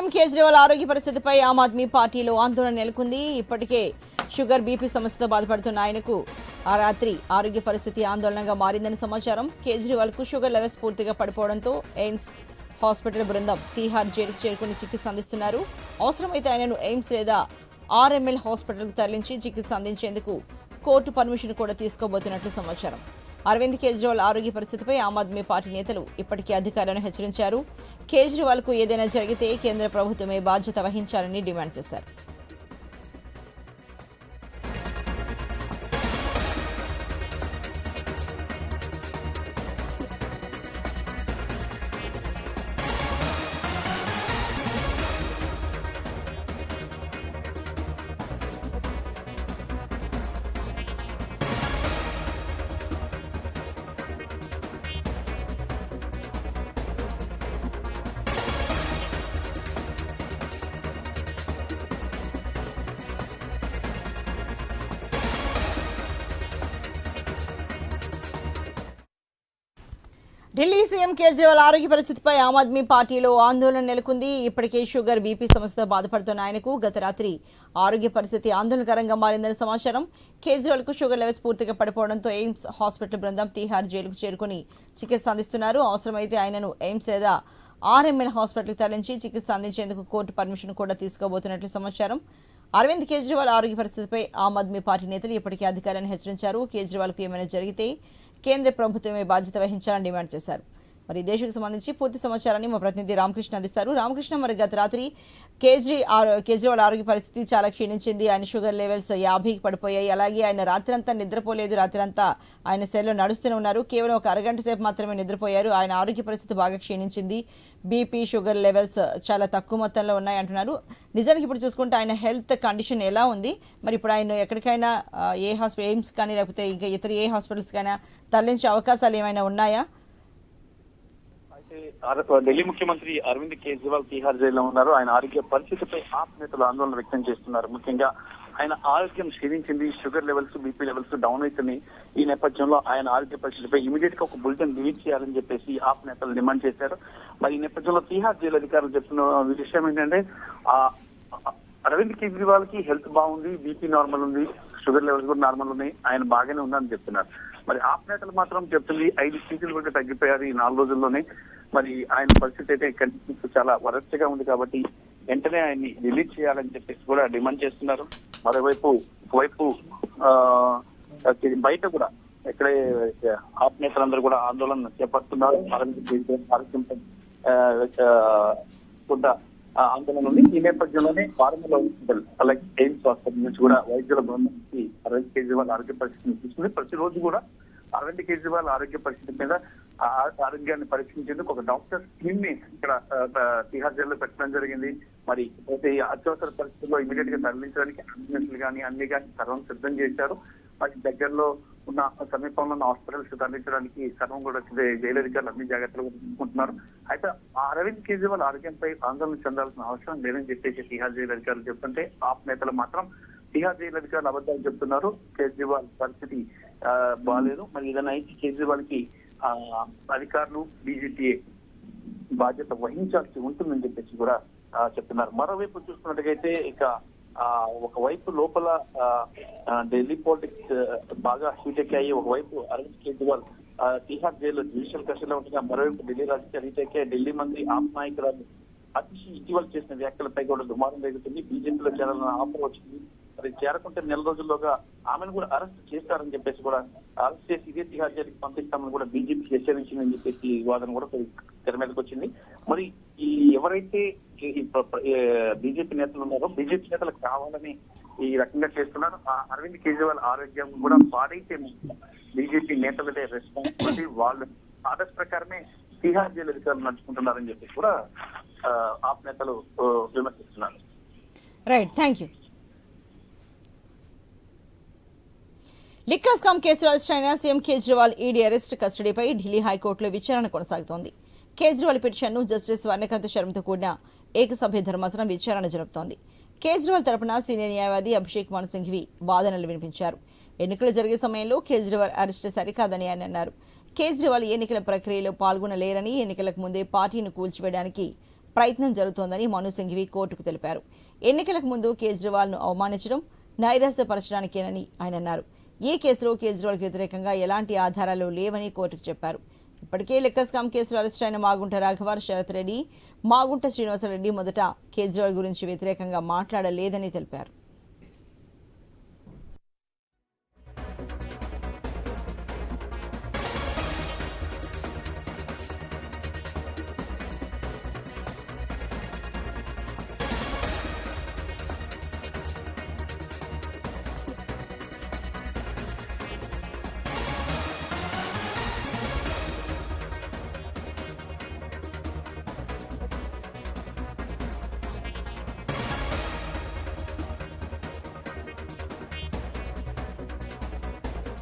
CM Kejriwal ఆరోగ్య పరిస్థితిపై ఆమ్ ఆద్మీ పార్టీలో ఆందోళన నెలకొంది. ఇప్పటికే షుగర్ బీపీ సమస్యతో బాధపడుతున్న ఆయనకు ఆ రాత్రి ఆరోగ్య పరిస్థితి ఆందోళనగా మారిందని సమాచారం. కేజ్రీవాల్కు షుగర్ లెవెల్స్ పూర్తిగా పడిపోవడంతో ఎయిమ్స్ హాస్పిటల్ బృందం తీహార్ జైలుకు చేరుకుని చికిత్స అందిస్తున్నారు. అవసరమైతే ఆయనను ఎయిమ్స్ లేదా ఆర్ఎంఎల్ హాస్పిటల్కు తరలించి చికిత్స అందించేందుకు కోర్టు పర్మిషన్ కూడా తీసుకోబోతున్నట్లు సమాచారం. అరవింద్ కేజ్రీవాల్ ఆరోగ్య పరిస్థితిపై ఆమ్ ఆద్మీ పార్టీ నేతలు ఇప్పటికే అధికారులను హెచ్చరించారు. కేజ్రీవాల్కు ఏదైనా జరిగితే కేంద్ర ప్రభుత్వమే బాధ్యత వహించాలని డిమాండ్ చేశారు. ఢిల్లీ సీఎం కేజ్రీవాల్ ఆరోగ్య పరిస్థితిపై ఆమ్ ఆద్మీ పార్టీలో ఆందోళన నెలకొంది. ఇప్పటికే షుగర్ బీపీ సమస్యతో బాధపడుతున్న ఆయనకు గత రాత్రి ఆరోగ్య పరిస్థితి ఆందోళనకరంగా మారిందని సమాచారం. కేజ్రీవాల్కు షుగర్ లెవెల్స్ పూర్తిగా పడిపోవడంతో ఎయిమ్స్ హాస్పిటల్ బృందం తీహార్ జైలుకు చేరుకుని చికిత్స అందిస్తున్నారు. అవసరమైతే ఆయనను ఎయిమ్స్ లేదా ఆర్ఎంఎల్ హాస్పిటల్కి తరలించి చికిత్స అందించేందుకు కోర్టు పర్మిషన్ కూడా తీసుకోబోతున్నట్లు సమాచారం. అరవింద్ కేజ్రీవాల్ ఆరోగ్య పరిస్థితిపై ఆమ్ ఆద్మీ పార్టీ నేతలు ఇప్పటికే అధికారాన్ని హెచ్చరించారు. కేజ్రీవాల్కు ఏమైనా జరిగితే కేంద్ర ప్రభుత్వమే బాధ్యత వహించాలని డిమాండ్ చేశారు. మరి ఈ దేశకు సంబంధించి పూర్తి సమాచారాన్ని మా ప్రతినిధి రామకృష్ణ అందిస్తారు. రామకృష్ణ మరి గత రాత్రి కేజ్రీ కేజ్రీవాల్ ఆరోగ్య పరిస్థితి చాలా క్షీణించింది. ఆయన షుగర్ లెవెల్స్ యాభైకి పడిపోయాయి. అలాగే ఆయన రాత్రంతా నిద్రపోలేదు. రాత్రంతా ఆయన సెల్లో నడుస్తూనే ఉన్నారు. కేవలం ఒక అరగంట సేపు మాత్రమే నిద్రపోయారు. ఆయన ఆరోగ్య పరిస్థితి బాగా క్షీణించింది. బీపీ షుగర్ లెవెల్స్ చాలా తక్కువ మొత్తంలో ఉన్నాయి అంటున్నారు. నిజానికి ఇప్పుడు చూసుకుంటే ఆయన హెల్త్ కండిషన్ ఎలా ఉంది? మరి ఇప్పుడు ఆయన ఎక్కడికైనా ఏ హాస్పిటల్ ఎయిమ్స్ కానీ లేకపోతే ఇంకా ఇతర ఏ హాస్పిటల్స్కైనా తరలించే అవకాశాలు ఏమైనా ఉన్నాయా? ఢిల్లీ ముఖ్యమంత్రి అరవింద్ కేజ్రీవాల్ తీహార్ జైల్లో ఉన్నారు. ఆయన ఆరోగ్య పరిస్థితిపై ఆప్ నేతలు ఆందోళన వ్యక్తం చేస్తున్నారు. ముఖ్యంగా ఆయన ఆరోగ్యం క్షీణించింది sugar levels BP levels down అవుతున్నాయి. ఈ నేపథ్యంలో ఆయన ఆరోగ్య పరిస్థితిపై ఇమీడియట్గా ఒక బులెటిన్ రిలీజ్ చేయాలని చెప్పేసి ఆప్ నేతలు డిమాండ్ చేశారు. మరి ఈ నేపథ్యంలో తీహార్ జైలు అధికారులు చెప్తున్న విషయం ఏంటంటే ఆ అరవింద్ కేజ్రీవాల్కి హెల్త్ బాగుంది బీపీ నార్మల్ ఉంది షుగర్ లెవెల్స్ కూడా నార్మల్ ఉన్నాయి ఆయన బాగానే ఉందని చెప్తున్నారు. మరి ఆప్ నేతలు మాత్రం చెప్తుంది ఐదు కేజీలు కూడా తగ్గిపోయారు ఈ నాలుగు రోజుల్లోనే. మరి ఆయన పరిస్థితి అయితే కండిషన్స్ చాలా వరస్ట్గా ఉంది కాబట్టి వెంటనే ఆయన్ని రిలీజ్ చేయాలని చెప్పేసి కూడా డిమాండ్ చేస్తున్నారు. మరోవైపు ఒకవైపు ఆ, బయట కూడా ఇక్కడే ఆప్ నేతలందరూ కూడా ఆందోళన చేపడుతున్నారు. కూడా ఆ, ఆందోళన ఉంది. ఈ నేపథ్యంలోనే ఫార్మల్ హాస్పిటల్ అలాగే ఎయిమ్స్ హాస్పిటల్ నుంచి కూడా వైద్యుల బృందం నుంచి అరవింద్ కేజ్రీవాల్ ఆరోగ్య పరిస్థితిని చూస్తుంది ప్రతిరోజు కూడా అరవింద్ కేజ్రీవాల్ ఆరోగ్య పరిస్థితి మీద ఆరోగ్యాన్ని పరీక్షించేందుకు ఒక డాక్టర్ టీమ్ని ఇక్కడ తిహార్ జైల్లో పెట్టడం జరిగింది. మరి అయితే అత్యవసర పరిస్థితుల్లో ఇమీడియట్గా తరలించడానికి అంబులెన్స్లు కానీ అన్ని కానీ సర్వం సిద్ధం చేశారు. మరి దగ్గరలో ఉన్న సమీపంలో ఉన్న హాస్పిటల్స్ తరలించడానికి సర్వం కూడా జైలు అధికారులు అన్ని జాగ్రత్తలు తీసుకుంటున్నారు. అయితే అరవింద్ కేజ్రీవాల్ ఆరోగ్యంపై ఆందోళన చెందాల్సిన అవసరం లేదని చెప్పేసి తిహార్ జైలు అధికారులు చెప్తుంటే ఆప్ నేతలు మాత్రం తిహార్ జైలు అధికారులు అబద్ధాలు చెప్తున్నారు. కేజ్రీవాల్ పరిస్థితి బాగాలేదు మరి ఏదైనా కేజ్రీవాల్కి అధికారులు డీజీటీఏ బాధ్యత వహించాల్సి ఉంటుందని చెప్పేసి కూడా చెప్తున్నారు. మరోవైపు చూసుకున్నట్టుగైతే ఇక ఆ, ఒకవైపు లోపల ఆ, ఢిల్లీ పాలిటిక్స్ బాగా హీట్ ఎక్కాయి ఒకవైపు అరవింద్ కేజ్రీవాల్ తిహార్ జైల్లో జ్యుడిషియల్ కస్టడీలో ఉండగా మరోవైపు ఢిల్లీ రాజకీయాలు హీట్ ఎక్కాయి ఢిల్లీ మంత్రి ఆప్ నాయకురాలు అతిషి ఇటీవల చేసిన వ్యాఖ్యలపై కూడా దుమారం రేగుతుంది. బీజేపీలో చేరాలన్న ఆఫర్ వచ్చింది మరి చేరకుంటే నెల రోజుల్లోగా ఆమెను కూడా అరెస్ట్ చేస్తారని చెప్పేసి కూడా అరెస్ట్ చేసి ఇదే తిహార్ జైలుకి పంపిస్తామని కూడా బీజేపీ హెచ్చరించిందని చెప్పేసి ఈ వాదన కూడా తెర మీదకి వచ్చింది. మరి ఈ ఎవరైతే బీజేపీ నేతలు ఉన్నారో బీజేపీ నేతలకు కావాలని ఈ రకంగా చేస్తున్నారు. ఆ అరవింద్ కేజ్రీవాల్ ఆరోగ్యం కూడా పాడైతే బీజేపీ నేతలదే రెస్పాన్సిబిలిటీ వాళ్ళు ఆర్డర్స్ ప్రకారమే తిహార్ జైలు అధికారులు నడుచుకుంటున్నారని చెప్పేసి కూడా ఆప్ నేతలు విమర్శిస్తున్నారు. Right thank you liquor scam case arrest అయిన సీఎం కేజ్రీవాల్ ఈడీ అరెస్ట్ కస్టడీపై ఢిల్లీ హైకోర్టులో విచారణ కొనసాగుతోంది. కేజ్రీవాల్ పిటిషన్ను జస్టిస్ వర్ణకాంత్ శర్మతో కూడిన ఏకసభ్య ధర్మాసనం విచారణ జరుపుతోంది. కేజ్రీవాల్ తరపున సీనియర్ న్యాయవాది అభిషేక్ మను సింఘ్వి వాదనలు వినిపించారు. ఎన్నికలు జరిగే సమయంలో కేజ్రీవాల్ అరెస్ట్ సరికాదని ఆయన అన్నారు. కేజ్రీవాల్ ఎన్నికల ప్రక్రియలో పాల్గొనలేరని ఎన్నికలకు ముందే పార్టీని కూల్చివేయడానికి ప్రయత్నం జరుగుతోందని మను సింఘ్వి కోర్టుకు తెలిపారు. ఎన్నికలకు ముందు కేజ్రీవాల్ను అవమానించడం నైరాశ్యపరచడానికేనని ఆయన అన్నారు. ఈ కేసులో కేజ్రీవాల్కి వ్యతిరేకంగా ఎలాంటి ఆధారాలు లేవని కోర్టుకు చెప్పారు. ఇప్పటికే లెక్కస్కామ్ కేసులో అరెస్ట్ అయిన మాగుంట రాఘవర్ శరత్ రెడ్డి మాగుంట శ్రీనివాసరెడ్డి మొదట కేజ్రీవాల్ గురించి వ్యతిరేకంగా మాట్లాడలేదని తెలిపారు.